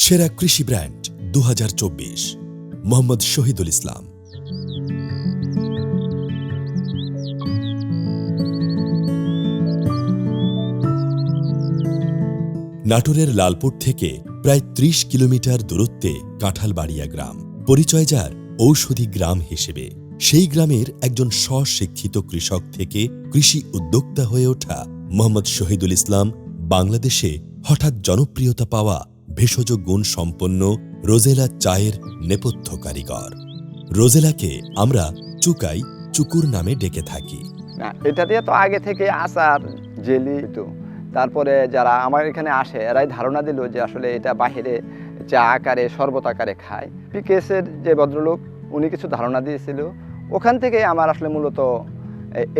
সেরা কৃষি ব্র্যান্ড দু হাজার চব্বিশ, মোহাম্মদ শহীদুল ইসলাম। নাটোরের লালপুর থেকে প্রায় ত্রিশ কিলোমিটার দূরত্বে কাঁঠালবাড়িয়া গ্রাম। পরিচয় যার ঔষধি গ্রাম হিসেবে। সেই গ্রামের একজন স্বশিক্ষিত কৃষক থেকে কৃষি উদ্যোক্তা হয়ে ওঠা মোহাম্মদ শহীদুল ইসলাম বাংলাদেশে হঠাৎ জনপ্রিয়তা পাওয়া ভেষজ গুণ সম্পন্ন রোজেলা চায়ের নেপথ্য কারিগর। রোজেলাকে আমরা চুকাই চুকুর নামে ডেকে থাকি। এটা দিয়ে তো আগে থেকে আচার জেলি তো তারপরে যারা আমার এখানে আসে এরাই ধারণা দিল যে আসলে এটা বাহিরে চা আকারে শরবত আকারে খায়। পিকেএসের যে ভদ্রলোক উনি কিছু ধারণা দিয়েছিল। ওখান থেকে আমার আসলে মূলত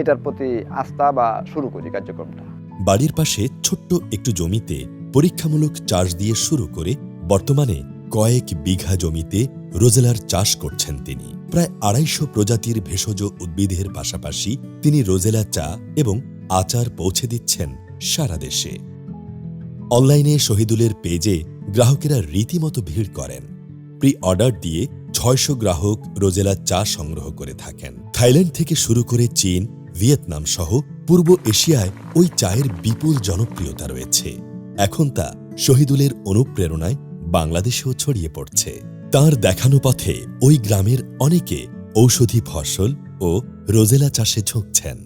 এটার প্রতি আস্থা বা শুরু করি কার্যক্রমটা। বাড়ির পাশে ছোট্ট একটু জমিতে পরীক্ষামূলক চাষ দিয়ে শুরু করে বর্তমানে কয়েক বিঘা জমিতে রোজেলার চাষ করছেন তিনি। প্রায় আড়াইশো প্রজাতির ভেষজ উদ্ভিদের পাশাপাশি তিনি রোজেলা চা এবং আচার পৌঁছে দিচ্ছেন সারা দেশে। অনলাইনে শহীদুলের পেজে গ্রাহকেরা রীতিমতো ভিড় করেন। প্রি অর্ডার দিয়ে ছয়শো গ্রাহক রোজেলা চা সংগ্রহ করে থাকেন। থাইল্যান্ড থেকে শুরু করে চীন, ভিয়েতনাম সহ পূর্ব এশিয়ায় ওই চায়ের বিপুল জনপ্রিয়তা রয়েছে। এখন তা শহীদুলের অনুপ্রেরণায় বাংলাদেশেও ছড়িয়ে পড়ছে। তার দেখানো পথে ওই গ্রামের অনেকে ঔষধি ফসল ও রোজেলা চাষে ঝুঁকছেন।